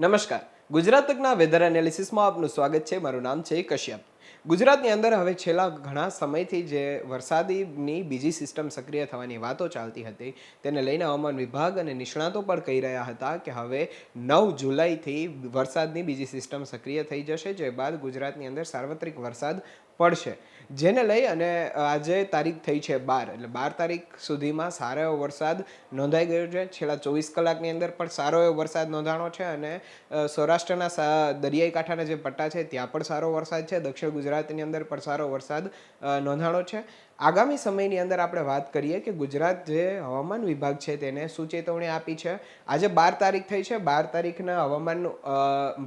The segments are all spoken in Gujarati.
નમસ્કાર. ગુજરાત વેધર એનાલિસિસમાં આપનું સ્વાગત છે. મારું નામ છે કશ્યપ. ગુજરાતની અંદર હવે છેલ્લા ઘણા સમયથી જે વરસાદીની બીજી સિસ્ટમ સક્રિય થવાની વાતો ચાલતી હતી, તેને લઈને હવામાન વિભાગ અને નિષ્ણાતો પણ કહી રહ્યા હતા કે હવે નવ જુલાઈથી વરસાદની બીજી સિસ્ટમ સક્રિય થઈ જશે. જે બાદ ગુજરાતની અંદર સાર્વત્રિક વરસાદ પડશે. જેને લઈ અને આજે તારીખ થઈ છે બાર. એટલે બાર તારીખ સુધીમાં સારો એવો વરસાદ નોંધાઈ ગયો છે. છેલ્લા ચોવીસ કલાકની અંદર પણ સારો એવો વરસાદ નોંધાણો છે અને સૌરાષ્ટ્રના દરિયાઈ કાંઠાના જે પટ્ટા છે ત્યાં પણ સારો વરસાદ છે. દક્ષિણ ગુજરાતની અંદર પણ સારો વરસાદ નોંધાણો છે. આગામી સમયની અંદર આપણે વાત કરીએ કે ગુજરાત જે હવામાન વિભાગ છે તેને શું ચેતવણી આપી છે. આજે બાર તારીખ થઈ છે. બાર તારીખના હવામાન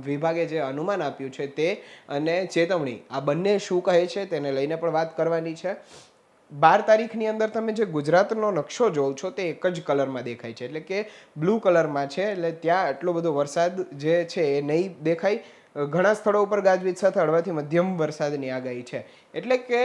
વિભાગે જે અનુમાન આપ્યું છે તે અને ચેતવણી. આ બંને શું કહે છે, તેને લઈને પણ વાત કરવાની છે. બાર તારીખની અંદર તમે જે ગુજરાતનો નકશો જોઉં છો, તે એક જ કલરમાં દેખાય છે. એટલે કે બ્લુ કલરમાં છે, એટલે ત્યાં આટલો બધો વરસાદ જે છે, એ નહીં દેખાય. ઘણા સ્થળો ઉપર ગાજવીજ સાથે હળવાથી મધ્યમ વરસાદની આગાહી છે. એટલે કે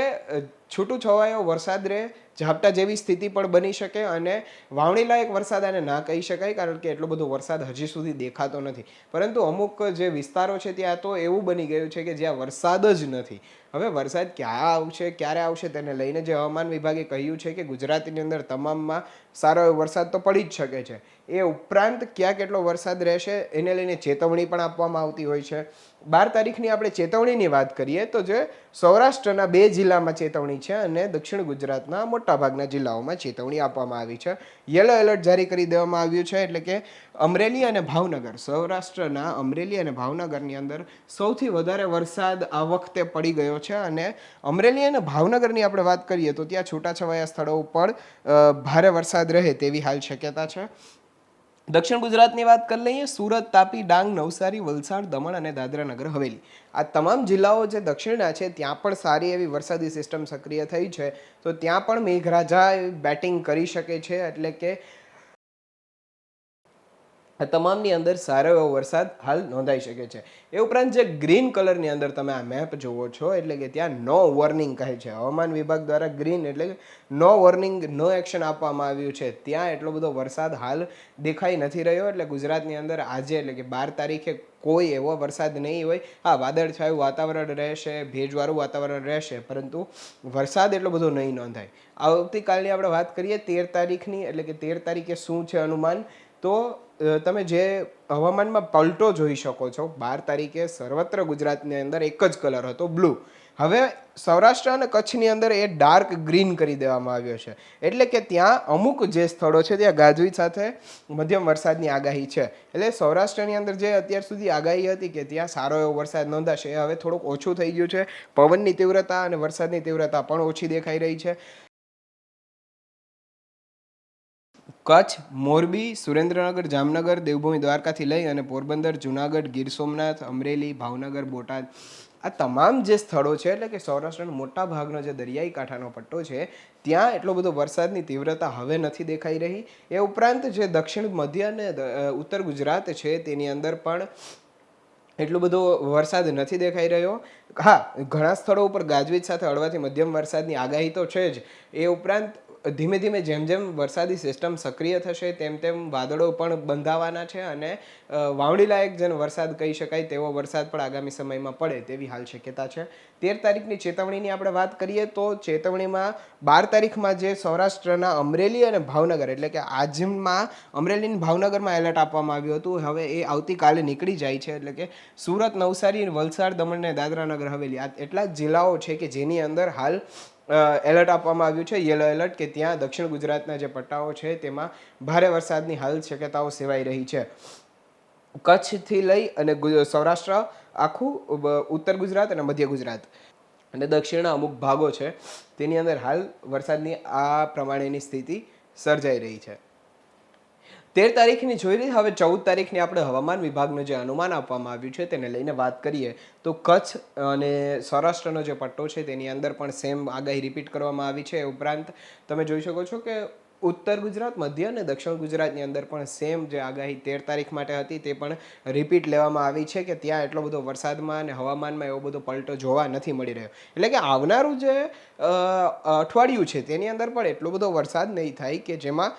છૂટું છવાયો વરસાદ રહે, ઝાપટા જેવી સ્થિતિ પણ બની શકે અને વાવણી લાયક વરસાદ આને ના કહી શકાય કારણ કે એટલો બધો વરસાદ હજી સુધી દેખાતો નથી. પરંતુ અમુક જે વિસ્તારો છે ત્યાં તો એવું બની ગયું છે કે જ્યાં વરસાદ જ નથી. હવે વરસાદ ક્યાં આવશે, ક્યારે આવશે તેને લઈને જે હવામાન વિભાગે કહ્યું છે કે ગુજરાતની અંદર તમામમાં સારો એવો વરસાદ તો પડી જ શકે છે. એ ઉપરાંત ક્યાં કેટલો વરસાદ રહેશે એને લઈને ચેતવણી પણ આપવામાં આવતી હોય છે. બાર તારીખની આપણે ચેતવણીની વાત કરીએ તો જે સૌરાષ્ટ્રના બે જિલ્લામાં ચેતવણી છે અને દક્ષિણ ગુજરાતના મોટાભાગના જિલ્લાઓમાં ચેતવણી આપવામાં આવી છે. યલો એલર્ટ જારી કરી દેવામાં આવ્યું છે એટલે કે અમરેલી અને ભાવનગર, સૌરાષ્ટ્રના અમરેલી અને ભાવનગરની અંદર સૌથી વધારે વરસાદ આ વખતે પડી ગયો છે અને અમરેલી અને ભાવનગરની આપણે વાત કરીએ તો ત્યાં છૂટાછવાયા સ્થળો ઉપર ભારે વરસાદ રહે તેવી હાલ શક્યતા છે. દક્ષિણ ગુજરાતની વાત કરી લઈએ, સુરત, તાપી, ડાંગ, નવસારી, વલસાડ, દમણ અને દાદરા નગર હવેલી. આ તમામ જિલ્લાઓ જે દક્ષિણના છે, ત્યાં પણ સારી એવી વરસાદી સિસ્ટમ સક્રિય થઈ છે. તો ત્યાં પણ મેઘરાજા બેટિંગ કરી શકે છે, એટલે કે આ તમામની અંદર સારો એવો વરસાદ હાલ નોંધાઈ શકે છે. એ ઉપરાંત જે ગ્રીન કલરની અંદર તમે આ મેપ જુઓ છો, એટલે કે ત્યાં નો વોર્નિંગ કહે છે. હવામાન વિભાગ દ્વારા ગ્રીન એટલે કે નો વોર્નિંગ નો એક્શન આપવામાં આવ્યું છે. ત્યાં એટલો બધો વરસાદ હાલ દેખાઈ નથી રહ્યો, એટલે ગુજરાતની અંદર આજે એટલે કે બાર તારીખે કોઈ એવો વરસાદ નહીં હોય. હા, વાદળછાયું વાતાવરણ રહેશે, ભેજવાળું વાતાવરણ રહેશે, પરંતુ વરસાદ એટલો બધો નહીં નોંધાય. આવતીકાલની આપણે વાત કરીએ તેર તારીખની, એટલે કે તેર તારીખે શું છે અનુમાન? તો તમે જે હવામાનમાં પલટો જોઈ શકો છો, બાર તારીખે સર્વત્ર ગુજરાતની અંદર એક જ કલર હતો બ્લુ હવે સૌરાષ્ટ્ર અને કચ્છની અંદર એ ડાર્ક ગ્રીન કરી દેવામાં આવ્યો છે. એટલે કે ત્યાં અમુક જે સ્થળો છે, ત્યાં ગાજવીજ સાથે મધ્યમ વરસાદની આગાહી છે. એટલે સૌરાષ્ટ્રની અંદર જે અત્યાર સુધી આગાહી હતી કે ત્યાં સારો એવો વરસાદ નોંધાશે, એ હવે થોડુંક ઓછું થઈ ગયું છે. પવનની તીવ્રતા અને વરસાદની તીવ્રતા પણ ઓછી દેખાઈ રહી છે. કચ્છ, મોરબી, સુરેન્દ્રનગર, જામનગર, દેવભૂમિ, દ્વારકાથી લઈ અને પોરબંદર, જુનાગઢ, ગીર સોમનાથ, અમરેલી, ભાવનગર, બોટાદ આ તમામ જે સ્થળો છે, એટલે કે સૌરાષ્ટ્રનો મોટા ભાગનો જે દરિયાઈ કાંઠાનો પટ્ટો છે, ત્યાં એટલો બધો વરસાદની તીવ્રતા હવે નથી દેખાઈ રહી. એ ઉપરાંત જે દક્ષિણ, મધ્ય અને ઉત્તર ગુજરાત છે, તેની અંદર પણ એટલો બધો વરસાદ નથી દેખાઈ રહ્યો. હા, ઘણા સ્થળો ઉપર ગાજવીજ સાથે હળવાથી મધ્યમ વરસાદની આગાહી તો છે જ. એ ઉપરાંત ધીમે ધીમે જેમ જેમ વરસાદી સિસ્ટમ સક્રિય થશે, તેમ તેમ વાદળો પણ બંધાવાના છે અને વાવણી લાયક જેને વરસાદ કહી શકાય તેવો વરસાદ પણ આગામી સમયમાં પડે તેવી હાલ શક્યતા છે. તેર તારીખની ચેતવણીની આપણે વાત કરીએ તો ચેતવણીમાં બાર તારીખમાં જે સૌરાષ્ટ્રના અમરેલી અને ભાવનગર, એટલે કે આજમાં અમરેલી ભાવનગરમાં એલર્ટ આપવામાં આવ્યું હતું, હવે એ આવતીકાલે નીકળી જાય છે, એટલે કે સુરત, નવસારી, વલસાડ, દમણ અને દાદરા નગર હવેલી આ એટલા જિલ્લાઓ છે કે જેની અંદર હાલ એલર્ટ આપવામાં આવ્યું છે યલો એલર્ટ કે ત્યાં દક્ષિણ ગુજરાતના જે પટ્ટાઓ છે તેમાં ભારે વરસાદની હાલ શક્યતાઓ સેવાઈ રહી છે. કચ્છથી લઈ અને સૌરાષ્ટ્ર, આખું ઉત્તર ગુજરાત અને મધ્ય ગુજરાત. અને દક્ષિણના અમુક ભાગો છે, તેની અંદર હાલ વરસાદની આ પ્રમાણેની સ્થિતિ સર્જાઈ રહી છે. તેર તારીખની જોઈ લઈએ હવે ચૌદ તારીખની આપણે હવામાન વિભાગનું જે અનુમાન આપવામાં આવ્યું છે તેને લઈને વાત કરીએ, તો કચ્છ અને સૌરાષ્ટ્રનો જે પટ્ટો છે તેની અંદર પણ સેમ આગાહી રિપીટ કરવામાં આવી છે ઉપરાંત તમે જોઈ શકો છો કે ઉત્તર ગુજરાત, મધ્ય અને દક્ષિણ ગુજરાતની અંદર પણ સેમ જે આગાહી તેર તારીખ માટે હતી તે પણ રિપીટ લેવામાં આવી છે કે ત્યાં એટલો બધો વરસાદમાં અને હવામાનમાં એવો બધો પલટો જોવા નથી મળી રહ્યો. એટલે કે આવનારું જે અઠવાડિયું છે તેની અંદર પણ એટલો બધો વરસાદ નહીં થાય કે જેમાં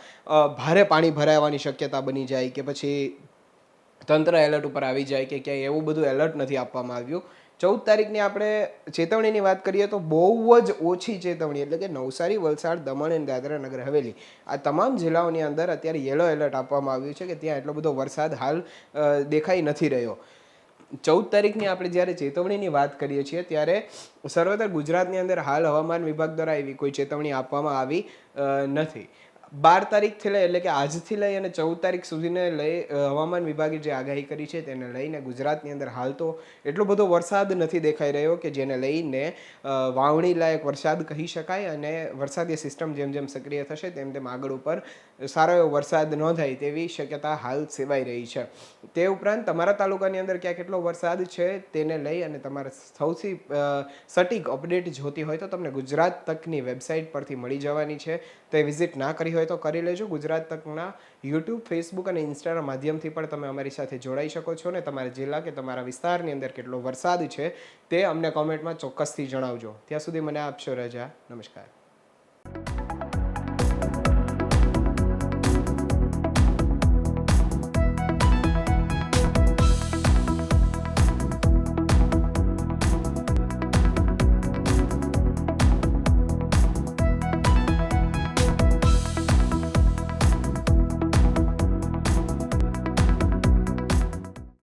ભારે પાણી ભરાવાની શક્યતા બની જાય કે પછી તંત્ર એલર્ટ ઉપર આવી જાય કે ક્યાંય એવું બધું એલર્ટ નથી આપવામાં આવ્યું. ચૌદ તારીખની આપણે ચેતવણીની વાત કરીએ તો બહુ જ ઓછી ચેતવણી, એટલે કે નવસારી, વલસાડ, દમણ અને દાદરા નગર હવેલી. આ તમામ જિલ્લાઓની અંદર અત્યારે યલો એલર્ટ આપવામાં આવ્યું છે કે ત્યાં એટલો બધો વરસાદ હાલ દેખાઈ નથી રહ્યો. ચૌદ તારીખની આપણે જ્યારે ચેતવણીની વાત કરીએ છીએ ત્યારે સર્વત્ર ગુજરાતની અંદર હાલ હવામાન વિભાગ દ્વારા એવી કોઈ ચેતવણી આપવામાં આવી નથી. બાર તારીખથી લઈ, એટલે કે આજથી લઈ અને ચૌદ તારીખ સુધીને લઈ હવામાન વિભાગે જે આગાહી કરી છે તેને લઈને ગુજરાતની અંદર હાલ તો એટલો બધો વરસાદ નથી દેખાઈ રહ્યો કે જેને લઈને વાવણી લાયક વરસાદ કહી શકાય અને વરસાદી સિસ્ટમ જેમ જેમ સક્રિય થશે તેમ તેમ આગળ ઉપર સારો એવો વરસાદ નોંધાય તેવી શક્યતા હાલ સેવાઈ રહી છે. તે ઉપરાંત તમારા તાલુકાની અંદર ક્યાં કેટલો વરસાદ છે તેને લઈ અને તમારે સૌથી સટીક અપડેટ જોતી હોય તો તમને ગુજરાત તકની વેબસાઇટ પરથી મળી જવાની છે. તે વિઝિટ ના કરી હોય તો કરી લેજો. ગુજરાત તકના યુટ્યુબ ફેસબુક અને ઇન્સ્ટાના માધ્યમથી પણ તમે અમારી સાથે જોડાઈ શકો છો ને તમારા જિલ્લા કે તમારા વિસ્તારની અંદર કેટલો વરસાદ છે તે અમને કોમેન્ટમાં ચોક્કસથી જણાવજો. ત્યાં સુધી મને આપશો રજા. નમસ્કાર.